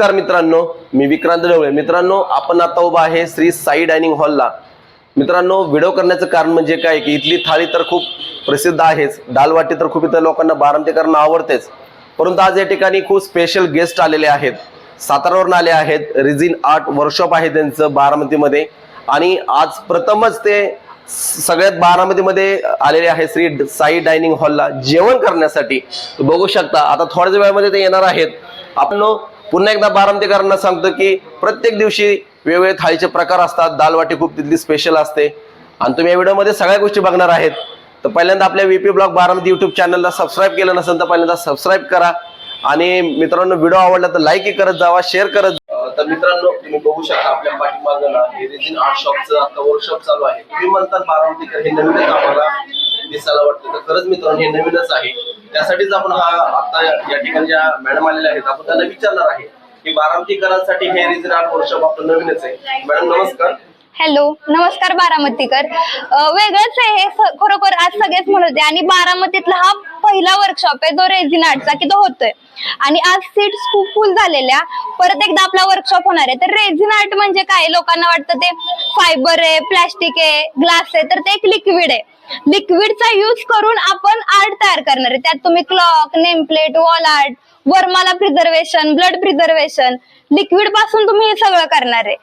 नमस्कार मित्रांनो मी विक्रांत ढवळे. मित्रांनो आपण आता उभा आहे श्री साई डायनिंग हॉलला. मित्रांनो व्हिडिओ करण्याचं कारण म्हणजे काय की इथली थाळी तर खूप प्रसिद्ध आहेच. दालवाटी तर खूप इथं लोकांना बारामती करणं आवडतेच. परंतु आज या ठिकाणी खूप स्पेशल गेस्ट आलेले आहेत. सातारावरून आले आहेत. रिझिन आर्ट वर्कशॉप आहे त्यांचं बारामतीमध्ये. आणि आज प्रथमच ते सगळ्यात बारामतीमध्ये आलेले आहे श्री साई डायनिंग हॉलला. जेवण करण्यासाठी. बघू शकता आता थोड्याच वेळामध्ये ते येणार आहेत. आपण पुन्हा एकदा बारामतीकरांना सांगतो की प्रत्येक दिवशी वेगवेगळे थाळीचे प्रकार असतात दालवाटी खूप तिथली स्पेशल असते. आणि तुम्ही या व्हिडिओमध्ये सगळ्या गोष्टी बघणार आहेत. तर पहिल्यांदा आपल्या व्हीपी ब्लॉग बारामती युट्यूब चॅनलला सबस्क्राईब केलं नसेल तर पहिल्यांदा सबस्क्राईब करा. आणि मित्रांनो व्हिडिओ आवडला तर लाईकही करत जावा शेअर करत तर मित्रांनो तुम्ही बघू शकता आपल्या पाठीमागं ना हे रेजिन आर्ट शॉपचं आता वर्कशॉप चालू आहे. तुम्ही म्हणतात बारामतीकर हे नवीनच आम्हाला दिसायला वाटतं. तर खरंच मित्रांनो हे नवीनच आहे. त्यासाठीच आपण हा आता या ठिकाणी ज्या मॅडम आलेल्या आहेत आपण त्यांना विचारणार आहे की बारामतीकरांसाठी हे रिझन आर्ट वर्कशॉप आपलं नवीनच आहे. मॅडम नमस्कार. हॅलो नमस्कार बारामतीकर. वेगळंच आहे हे खरोखर आज सगळेच म्हणत होते. आणि बारामतीतला हा पहिला वर्कशॉप आहे जो रेझिन आर्टचा की तो होतोय. आणि आज सीट्स खूप फुल झालेल्या. परत एकदा आपला वर्कशॉप होणार आहे. तर रेझिन आर्ट म्हणजे काय? लोकांना वाटतं ते फायबर आहे प्लॅस्टिक आहे ग्लास आहे. तर ते एक लिक्विड आहे. लिक्विडचा यूज करून आपण आर्ट तयार करणार आहे. त्यात तुम्ही क्लॉक नेमप्लेट वॉल आर्ट वर्माला प्रिझर्वेशन ब्लड प्रिझर्वेशन लिक्विडपासून तुम्ही हे सगळं करणार आहे.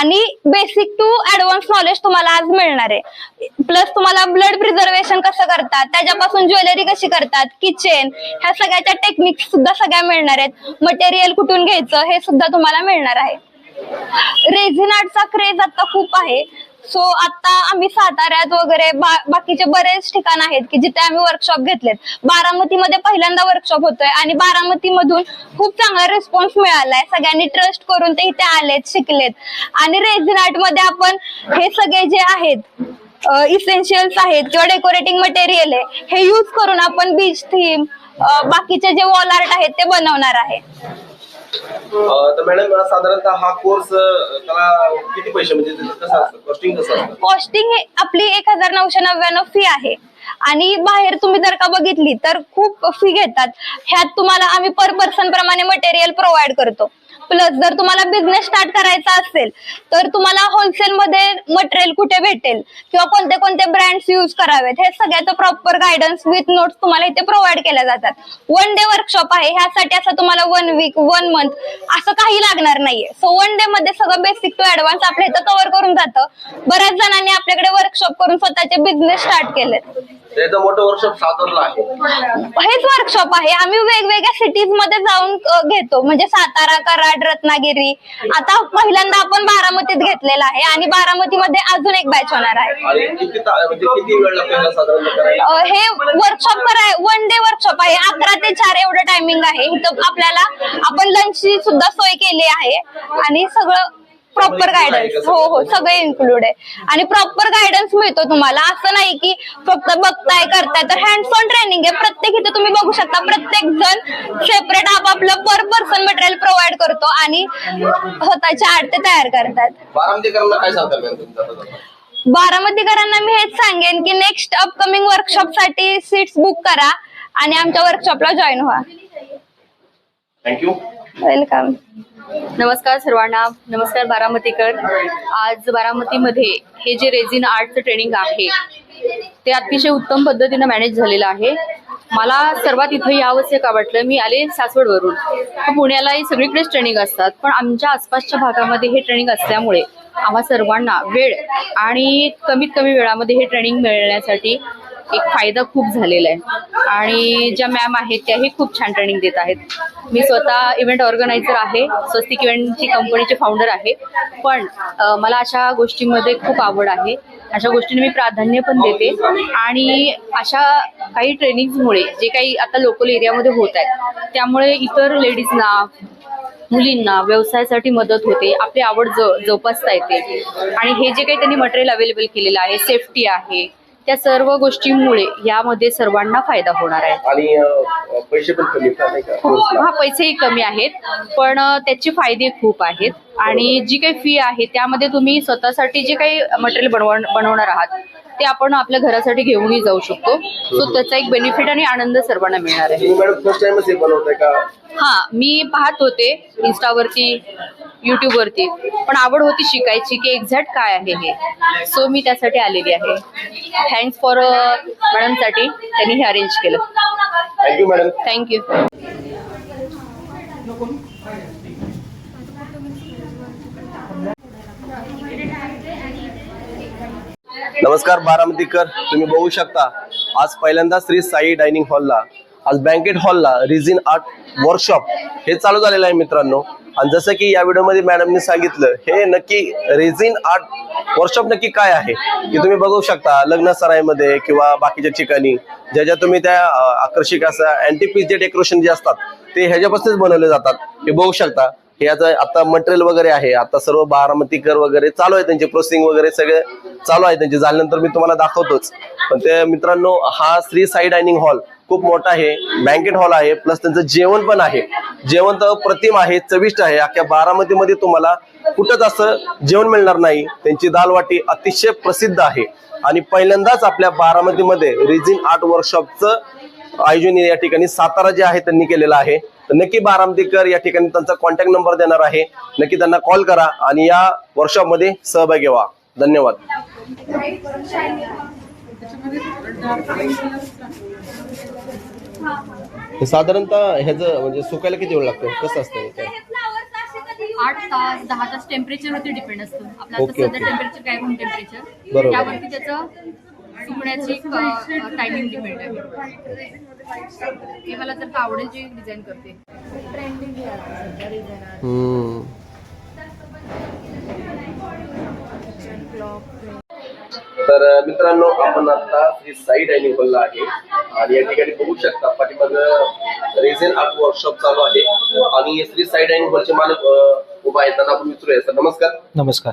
आणि बेसिक टू ऍडव्हान्स नॉलेज तुम्हाला आज मिळणार आहे. प्लस तुम्हाला ब्लड प्रिझर्वेशन कसं करतात त्याच्यापासून ज्वेलरी कशी करतात किचन ह्या सगळ्याच्या टेक्निक सुद्धा सगळ्या मिळणार आहेत. मटेरियल कुठून घ्यायचं हे सुद्धा तुम्हाला मिळणार आहे. रेझिन आर्टचा क्रेज आता खूप आहे. सो आता आम्ही साताऱ्यात वगैरे बा- बाकीचे बरेच ठिकाण आहेत की जिथे आम्ही वर्कशॉप घेतलेत. बारामतीमध्ये पहिल्यांदा वर्कशॉप होतोय आणि बारामतीमधून खूप चांगला रिस्पॉन्स मिळालाय. सगळ्यांनी ट्रस्ट करून ते इथे आलेत शिकलेत. आणि रेझिन आर्टमध्ये आपण हे सगळे जे आहेत इसेन्शियल्स आहेत किंवा डेकोरेटिंग मटेरियल आहे हे यूज करून आपण बीच थीम बाकीचे जे वॉल आर्ट आहेत ते बनवणार आहे. तर मॅडम साधारणतः हा कोर्स त्याला किती पैसे म्हणजे कसं असतं? कॉस्टिंग कसं असतं? कॉस्टिंग आपली एक हजार नऊशे नव्याण्णव फी आहे. आणि बाहेर तुम्ही जर का बघितली तर खूप फी घेतात. ह्यात तुम्हाला आम्ही पर पर्सन प्रमाणे मटेरियल प्रोव्हाइड करतो. प्लस जर तुम्हाला बिझनेस स्टार्ट करायचा असेल तर तुम्हाला होलसेल मध्ये मटेरियल कुठे भेटेल? किंवा कोणते कोणते ब्रँड्स यूज करावेत? हे सगळ्याचं प्रॉपर गायडन्स विथ नोट्स तुम्हाला इथे प्रोव्हाइड केल्या जातात. वन डे वर्कशॉप आहे. ह्यासाठी असं तुम्हाला वन वीक वन मंथ असं काही लागणार नाहीये. सो वन डे मध्ये सगळं बेसिक टू ऍडव्हान्स आपल्या इथं कव्हर करून जातं. बऱ्याच जणांनी आपल्याकडे वर्कशॉप करून स्वतःचे बिझनेस स्टार्ट केलेत. त्याचं मोठं वर्कशॉप सातारला आहे. हेच वर्कशॉप आहे. आम्ही वेगवेगळ्या सिटीजमध्ये जाऊन घेतो. म्हणजे सातारा कराड रत्नागिरी. आता पहिल्यांदा आपण बारामतीत घेतलेला आहे आणि बारामतीमध्ये अजून एक बॅच होणार आहे. म्हणजे हे वर्कशॉप कराय वन डे वर्कशॉप आहे. अकरा ते चार एवढं टायमिंग आहे. इथं आपल्याला आपण लंचची सुद्धा सोय केली आहे. आणि सगळं प्रॉपर गायडन्स हो हो सगळे? इन्क्लूड आहे. आणि प्रॉपर गायडन्स मिळतो तुम्हाला. असं नाही की फक्त बघताय करताय. तर हँड्स ऑन ट्रेनिंग आहे प्रत्येक इथे तुम्ही बघू शकता प्रत्येक जण सेपरेट आपापलं पर पर्सन मटेरियल प्रोव्हाइड करतो आणि स्वतःचे आर्ट ते तयार करतात? बारामतीकरांना मी हेच सांगेन की नेक्स्ट अपकमिंग वर्कशॉपसाठी सीट्स बुक करा आणि आमच्या वर्कशॉपला जॉईन व्हा. थँक्यू वेलकम नमस्कार सर्वांना. नमस्कार बारामतीकर. आज बारामतीमध्ये हे जे रेझिन आर्टचं ट्रेनिंग आहे ते अतिशय उत्तम पद्धतीनं मॅनेज झालेलं आहे. मला सर्वात इथं यावंसे का वाटलं मी आले सासवडवरून. पुण्यालाही सगळीकडेच ट्रेनिंग असतात पण आमच्या आसपासच्या भागामध्ये हे ट्रेनिंग असल्यामुळे आम्हा सर्वांना वेळ आणि कमीत कमी वेळामध्ये हे ट्रेनिंग मिळण्यासाठी एक फायदा खूप झालेला आहे. आणि ज्या मॅम आहेत त्याही खूप छान ट्रेनिंग देत आहेत. मी स्वतः इव्हेंट ऑर्गनायझर आहे स्वस्तिक इव्हेंटची कंपनीचे फाउंडर आहे. पण मला अशा गोष्टींमध्ये खूप आवड आहे. अशा गोष्टींना मी प्राधान्य पण देते. आणि अशा काही ट्रेनिंगमुळे जे काही आता लोकल एरियामध्ये होत आहेत त्यामुळे इतर लेडीजना मुलींना व्यवसायासाठी मदत होते. आपली आवड ज जोपासता येते. आणि हे जे काही त्यांनी मटेरियल अवेलेबल केलेलं आहे सेफ्टी आहे त्या सर्व गोष्टींमुळे यामध्ये सर्वांना फायदा होणार आहे. आणि पैसे पण कमी कोर्सला? हा पैसेही कमी आहेत पण त्याचे फायदे खूप आहेत. आणि जी काही फी आहे त्यामध्ये तुम्ही स्वतःसाठी जे काही मटेरियल बनव बनवणार आहात ते आपण आपल्या घरासाठी घेऊनही जाऊ शकतो. सो त्याचा एक बेनिफिट आणि आनंद सर्वांना मिळणार आहे. हे हा मी पाहत होते इन्स्टावरती युट्यूबवरती पण आवड होती शिकायची की एक्झॅक्ट काय आहे हे. सो मी त्यासाठी आलेली आहे. थँक्स फॉर मॅडमसाठी त्यांनी हे अरेंज केलं. थँक्यू मॅडम थँक्यू नमस्कार बारामतीकर. तुम्ही बघू शकता आज पहिल्यांदा श्री साई डायनिंग हॉलला आज बँकेट हॉलला रिझिन आर्ट वर्कशॉप हे चालू झालेलं आहे मित्रांनो. आणि जसं की या व्हिडिओमध्ये मॅडमने सांगितलं हे नक्की रेझिन आर्ट वर्कशॉप नक्की काय आहे? की तुम्ही बघू शकता लग्न सराईमध्ये किंवा बाकीच्या ठिकाणी ज्या ज्या तुम्ही त्या आकर्षक असं अँटीपीस जे डेकोरेशन जे असतात ते ह्याच्यापासूनच बनवले जातात. हे बघू शकता. हे आता आता मटेरियल वगैरे आहे. आता सर्व बारामतीकर वगैरे चालू आहे त्यांचे प्रोसेसिंग वगैरे सगळे चालू आहे त्यांचे. झाल्यानंतर मी तुम्हाला दाखवतोच. पण ते मित्रांनो हा श्री साई डायनिंग हॉल खूप मोठा आहे. बँकेट हॉल आहे. प्लस त्यांचं जेवण पण आहे. जेवण तर प्रतिम आहे चविष्ट आहे. अख्ख्या बारामतीमध्ये तुम्हाला कुठंच असं जेवण मिळणार नाही. त्यांची दालवाटी अतिशय प्रसिद्ध आहे. आणि पहिल्यांदाच आपल्या बारामतीमध्ये रिझिन आर्ट वर्कशॉपचं आयोजन या ठिकाणी सातारा जे आहे त्यांनी केलेलं आहे. तर नक्की बारामतीकर या ठिकाणी त्यांचा कॉन्टॅक्ट नंबर देणार आहे. नक्की त्यांना कॉल करा आणि या वर्कशॉपमध्ये सहभागी व्हा. धन्यवाद. साधारणतः ह्याचं म्हणजे सुकायला किती वेळ लागतो? कसं असतं हे काय? आठ तास दहा तास टेम्परेचरवरती डिपेंड असतं. आपलं आता सध्या. टेम्परेचर काय रूम टेम्परेचर बरोबर. त्यावरती त्याचं सुकण्याची टायमिंग डिपेंड आहे. हे मला जर का आवडेल जे डिझाईन करते. हम्म. तर मित्रांनो आपण आता श्री साई डायनिंग हॉलला आहे. आणि या ठिकाणी बघू शकता पाठीमाग रेझेन आर्ट वर्कशॉप चालू आहे. आणि श्री साई डायनिंग हॉलचे मालक उभा आहेत त्यांना आपण विचारूया. सर नमस्कार. नमस्कार.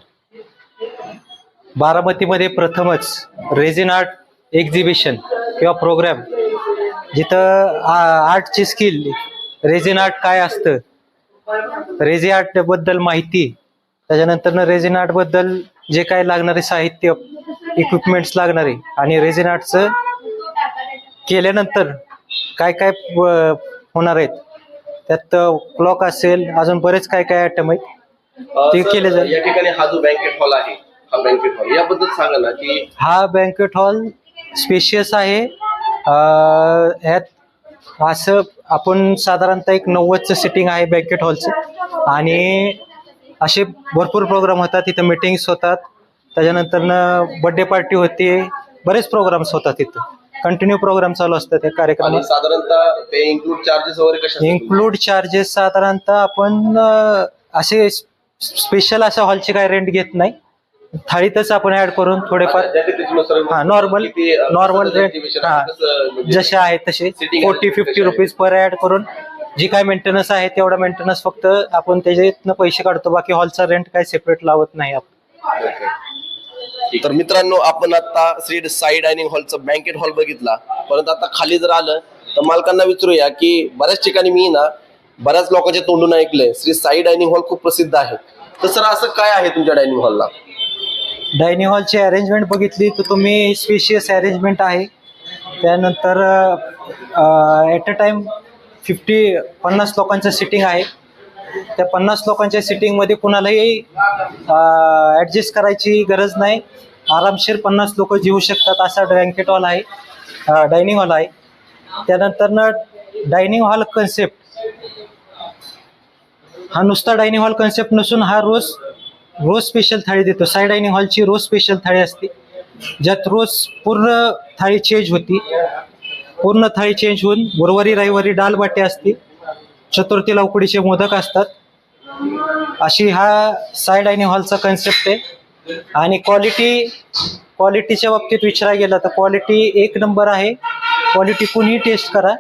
बारामतीमध्ये प्रथमच रेझिन आर्ट एक्झिबिशन किंवा प्रोग्राम जिथं आर्टची स्किल रेझिन आर्ट काय असतं रेझी आर्टबद्दल माहिती त्याच्यानंतर रेझिन आर्टबद्दल जे काय लागणारे साहित्य इक्विपमेंट्स लागणारे आणि रेझिन आर्टचं केल्यानंतर काय काय होणार आहेत त्यात क्लॉक असेल अजून बरेच काय काय आयटम आहेत ते केले जाईल. या ठिकाणी हा जो बँकेट हॉल आहे हा बँकेट हॉल याबद्दल सांगा ना की हा बँकेट हॉल स्पेशियस आहे. अं, ह्यात असं आपण साधारणतः एक नव्वदचं सिटिंग आहे बँकेट हॉलचं आणि असे भरपूर प्रोग्राम होतात तिथं मिटिंग्स होतात. त्याच्यानंतर बर्थडे पार्टी होते. बरेच प्रोग्राम्स होतात तिथं. कंटिन्यू प्रोग्राम चालू असतात त्या आणि कार्यक्रमात साधारणतः ते इन्क्लूड चार्जेस वगैरे कशा? इन्क्लूड चार्जेस साधारणतः आपण अं, असे स्पेशल अशा हॉलचे काय रेंट घेत नाही. थाळीतच आपण ऍड करून थोडेफार हा नॉर्मल नॉर्मल रेट हा आहे, म्हणजे- जसे आहेत तसे forty fifty rupees per add करून जी काय मेंटेनन्स आहे तेवढा मेंटेनन्स फक्त आपण त्याच्यातनं पैसे काढतो बाकी हॉलचा रेंट काय सेपरेट लावत नाही आपण. तर मित्रांनो आपण आता श्री साई डायनिंग हॉलचं बँकेट हॉल बघितला. परंतु आता खाली जर आलं तर मालकांना विचारूया की बऱ्याच ठिकाणी मी ना बऱ्याच लोकांच्या तोंडून ऐकलंय श्री साई डायनिंग हॉल खूप प्रसिद्ध आहे. तर सर असं काय आहे तुमच्या डायनिंग हॉलला? डायनिंग हॉलची अरेंजमेंट बघितली तर तुम्ही स्पेशियस अरेंजमेंट आहे. त्यानंतर ॲट अ टाईम फिफ्टी पन्नास लोकांचं सिटिंग आहे. त्या पन्नास लोकांच्या सिटिंगमध्ये कुणालाही ॲडजस्ट करायची गरज नाही. आरामशीर पन्नास लोक जेऊ शकतात असा बँकेट हॉल आहे डायनिंग हॉल आहे. त्यानंतर ना डायनिंग हॉल कन्सेप्ट हा नुसता डायनिंग हॉल कन्सेप्ट नसून हा रोज रोज स्पेशल थाळी देतो. साई डायनिंग हॉलची रोज स्पेशल थाळी असते. ज्यात रोज पूर्ण थाळी चेंज होती. पूर्ण थाळी चेंज होऊन गुरुवारी रविवारी डाल बाटी असते. चतुर्थीला उकडीचे मोदक असतात. अशी हा साई डायनिंग हॉलचा कन्सेप्ट आहे. आणि क्वालिटी क्वालिटीच्या बाबतीत विचारायला गेला तर क्वालिटी एक नंबर आहे. क्वालिटी कुणीही टेस्ट करा.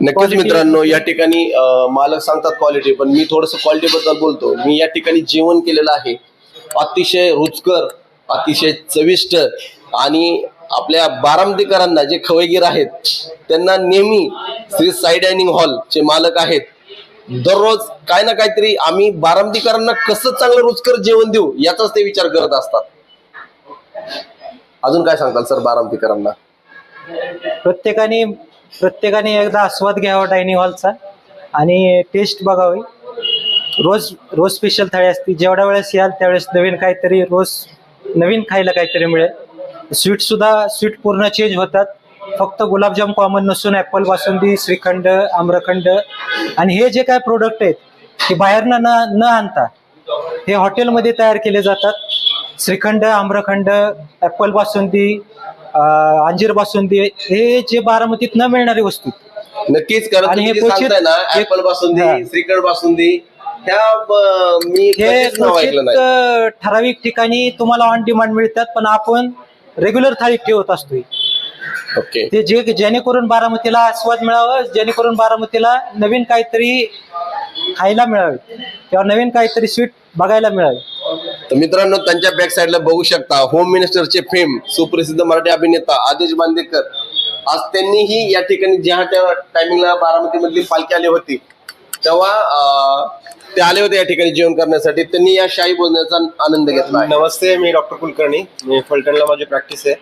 नक्कीच मित्रांनो या ठिकाणी मालक सांगतात क्वालिटी पण मी थोडस क्वालिटी बद्दल बोलतो. मी या ठिकाणी जेवण केलेलं आहे. अतिशय रुचकर अतिशय चविष्ट आणि आपल्या बारामतीकरांना जे खवेगीर आहेत त्यांना नेहमी श्री साई डायनिंग हॉलचे मालक आहेत. दररोज काय ना काहीतरी आम्ही बारामतीकरांना कसं चांगलं रुचकर जेवण देऊ याचाच ते विचार करत असतात. अजून काय सांगताल सर बारामतीकरांना? प्रत्येकाने प्रत्येकाने एकदा आस्वाद घ्यावा डायनिंग हॉलचा आणि टेस्ट बघावी. रोज रोज स्पेशल थाळी असते. जेवढ्या वेळेस याल त्यावेळेस नवीन काहीतरी रोज नवीन खायला काहीतरी मिळेल. स्वीट सुद्धा स्वीट पूर्ण चेंज होतात. फक्त गुलाबजाम कॉमन नसून ॲपल बासुंदी श्रीखंड आम्रखंड. आणि हे जे काय प्रोडक्ट आहेत ते बाहेरनं न न आणता हे हॉटेलमध्ये तयार केले जातात. श्रीखंड आम्रखंड ॲपल बासुंदी अंजीर बासुंदी हे जे बारामतीत न मिळणारी वस्तू नक्कीच कारण हे ना ऍपल बासुंदी हा. श्रीखंड बासुंदी ब- मी हे कधीच नाव क्वचित, ऐकलं नाही. अं, ठराविक ठिकाणी तुम्हाला ऑन डिमांड मिळतात पण आपण रेग्युलर थाळीत ठेवत असतोय. ओके. ते जे जेणेकरून बारामतीला आस्वाद मिळावा जेणेकरून बारामतीला नवीन काहीतरी खायला मिळावे किंवा नवीन काहीतरी स्वीट बघायला मिळावे. तर मित्रांनो त्यांच्या बॅक साईडला बघू शकता होम मिनिस्टरचे फेम सुप्रसिद्ध मराठी अभिनेता आदेश बांदेकर. आज त्यांनीही या ठिकाणी ज्या त्या टायमिंगला बारामती मधली पालखी आली होती तेव्हा अं, ते आले होते या ठिकाणी जेवण करण्यासाठी. त्यांनी या शाही भोजनाचा आनंद घेतला आहे. नमस्ते मी डॉक्टर कुलकर्णी. मी फलटणला माझी प्रॅक्टिस आहे.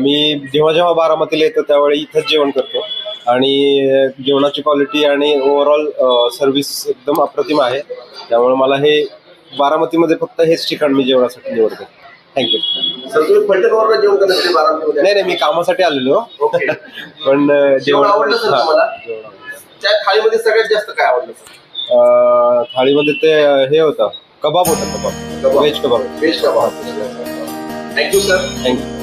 मी जेव्हा जेव्हा बारामतीला येतो त्यावेळी इथंच जेवण करतो. आणि जेवणाची क्वालिटी आणि ओव्हरऑल सर्व्हिस एकदम अप्रतिम आहे. त्यामुळे मला हे बारामतीमध्ये फक्त हेच ठिकाण मी जेवणासाठी निवडतो. थँक्यू सर तुम्ही फलटणवरून जेवण करण्यासाठी बारामतीमध्ये? नाही नाही मी कामासाठी आलेलो. ओके. पण जेवण आवडलं सगळ्यात जास्त काय आवडलं सर? अं, थाळीमध्ये ते अं, हे होतं कबाब होतं कबाब. कबाब. व्हेज कबाब. Veg kebab. Thank you sir thank you